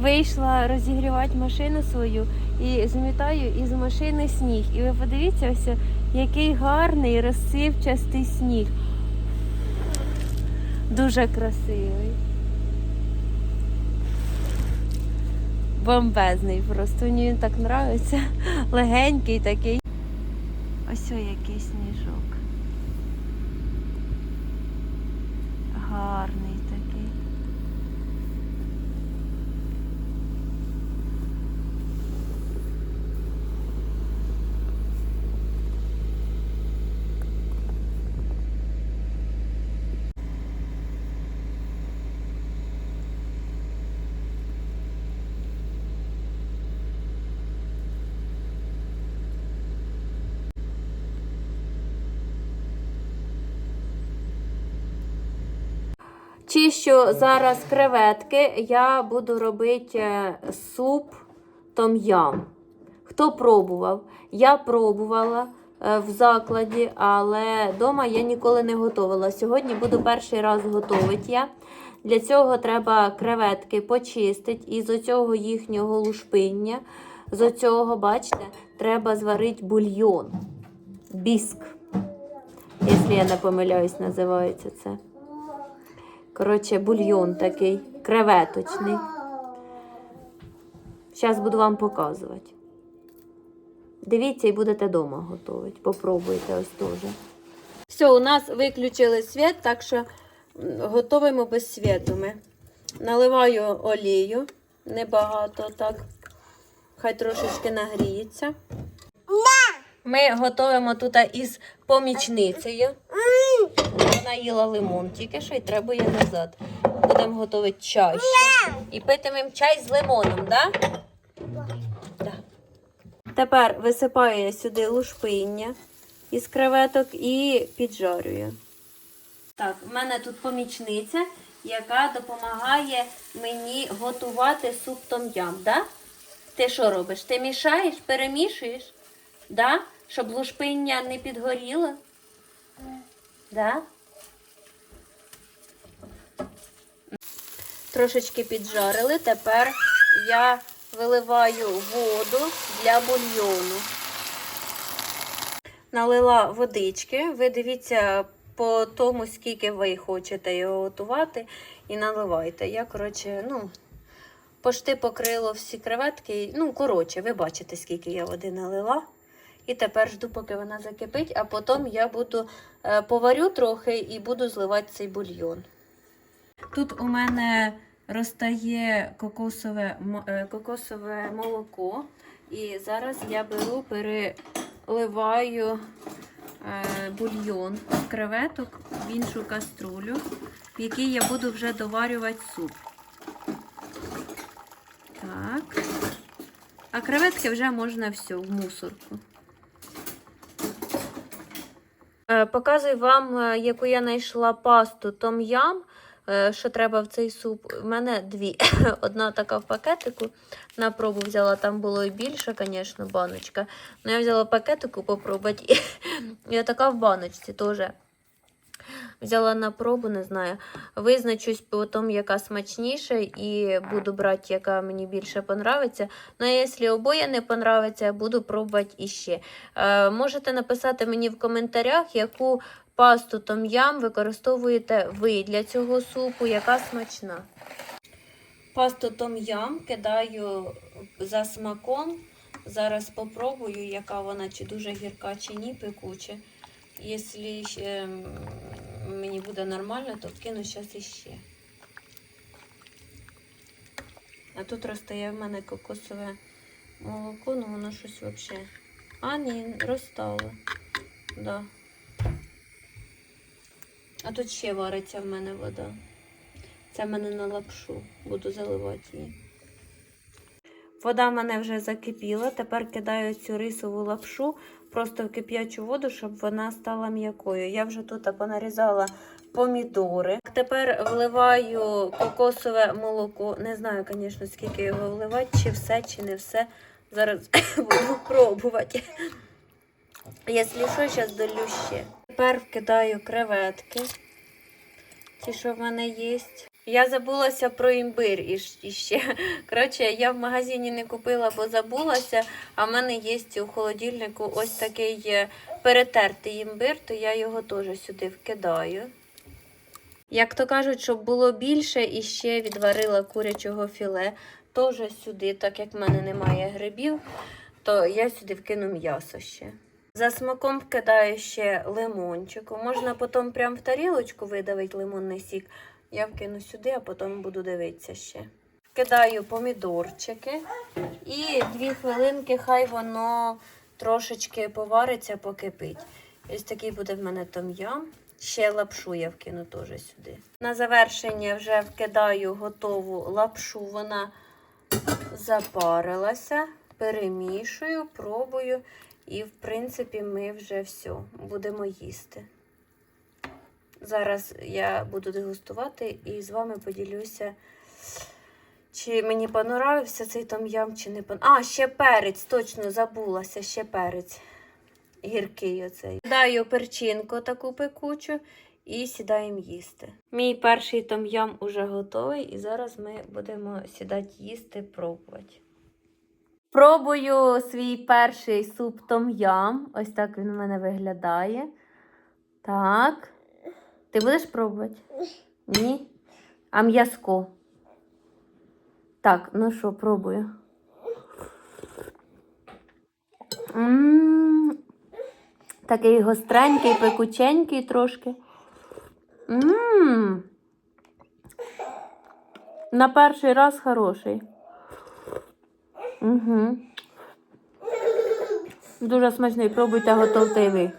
Вийшла розігрівати машину свою і замітаю із машини сніг. І ви подивіться, ось який гарний розсипчастий сніг. Дуже красивий. Бомбезний просто. Мені він так подобається. Легенький такий. Ось який сніжок. Гарний такий. Чищу зараз креветки, я буду робити е, суп том-ям. Хто пробував? Я пробувала е, в закладі, але вдома я ніколи не готувала. Сьогодні буду перший раз готувати я. Для цього треба креветки почистити із оцього їхнього лушпиння. З оцього, бачите, треба зварити бульйон. Біск. Якщо я не помиляюсь, називається це. Коротше, бульйон такий креветочний. Зараз буду вам показувати. Дивіться і будете вдома готувати. Попробуйте ось теж. Все, у нас виключили світ, так що готуємо без світу. Наливаю олію, небагато так. Хай трошечки нагріється. Ми готуємо тут із помічницею. Вона їла лимон тільки що і треба її назад. Будемо готувати чай. І питимемо чай з лимоном, так? Да? Да. Тепер висипаю я сюди лушпиння із креветок і піджарюю. Так, в мене тут помічниця, яка допомагає мені готувати суп том-ям, да? Ти що робиш? Ти мішаєш, перемішуєш? Да? Щоб лушпиння не підгоріло? Да? Трошечки піджарили. Тепер я виливаю воду для бульйону. Налила водички. Ви дивіться по тому, скільки ви хочете його готувати, і наливайте. Я, коротше, ну, пошти покрило всі креветки. Ну, коротше, ви бачите, скільки я води налила. І тепер жду, поки вона закипить, а потім я буду е, поварю трохи і буду зливати цей бульйон. Тут у мене розтає кокосове, е, кокосове молоко. І зараз я беру, переливаю е, бульйон з креветок в іншу каструлю, в якій я буду вже доварювати суп. Так. А креветки вже можна все в мусорку. Е, Показую вам, яку я знайшла пасту том-ям, що треба в цей суп. У мене дві. Одна така в пакетику. На пробу взяла, там було і більше, звісно, баночка. Ну, я взяла пакетику попробувати. І така в баночці теж. Взяла на пробу, не знаю. Визначусь по тому, яка смачніша, і буду брати, яка мені більше понравиться. Ну, а якщо обоє не понравиться, буду пробувати іще. Е, можете написати мені в коментарях, яку пасту том-ям використовуєте ви для цього супу, яка смачна. Пасту том-ям кидаю за смаком. Зараз попробую, яка вона, чи дуже гірка, чи ні, пекуче. Якщо мені буде нормально, то вкину зараз іще. А тут розтає в мене кокосове молоко, ну воно щось взагалі. А, ні, розтало. Да. А тут ще вариться в мене вода. Це в мене на лапшу. Буду заливати її. Вода в мене вже закипіла. Тепер кидаю цю рисову лапшу просто в кип'ячу воду, щоб вона стала м'якою. Я вже тут понарізала помідори. Тепер вливаю кокосове молоко. Не знаю, звісно, скільки його вливати, чи все, чи не все. Зараз буду пробувати. Якщо що, зараз долю ще. Тепер вкидаю креветки. Ті, що в мене є. Я забулася про імбир іще. Коротше, я в магазині не купила, бо забулася. А в мене є у холодильнику ось такий е, перетертий імбир, то я його теж сюди вкидаю. Як то кажуть, щоб було більше, і ще відварила курячого філе. Теж сюди, так як в мене немає грибів, то я сюди вкину м'ясо ще. За смаком вкидаю ще лимончику. Можна потім прямо в тарілочку видавити лимонний сік. Я вкину сюди, а потім буду дивитися ще. Кидаю помідорчики і дві хвилинки, хай воно трошечки повариться, покипить. Ось такий буде в мене том'ям. Ще лапшу я вкину теж сюди. На завершення вже вкидаю готову лапшу. Вона запарилася, перемішую, пробую. І, в принципі, ми вже все будемо їсти. Зараз я буду дегустувати і з вами поділюся, чи мені понравився цей том'ям, чи не понравився. А, ще перець, точно забулася, ще перець. Гіркий оцей. Даю перчинку таку пекучу і сідаємо їсти. Мій перший том'ям уже готовий, і зараз ми будемо сідати їсти, пробувати. Пробую свій перший суп том'ям. Ось так він у мене виглядає. Так. Ти будеш пробувати? Ні? А м'язко. Так, ну що, пробую. М, Такий гостренький, пекученький трошки. М. На перший раз хороший. Угу. Дуже смачний. Пробуйте, готовте ви.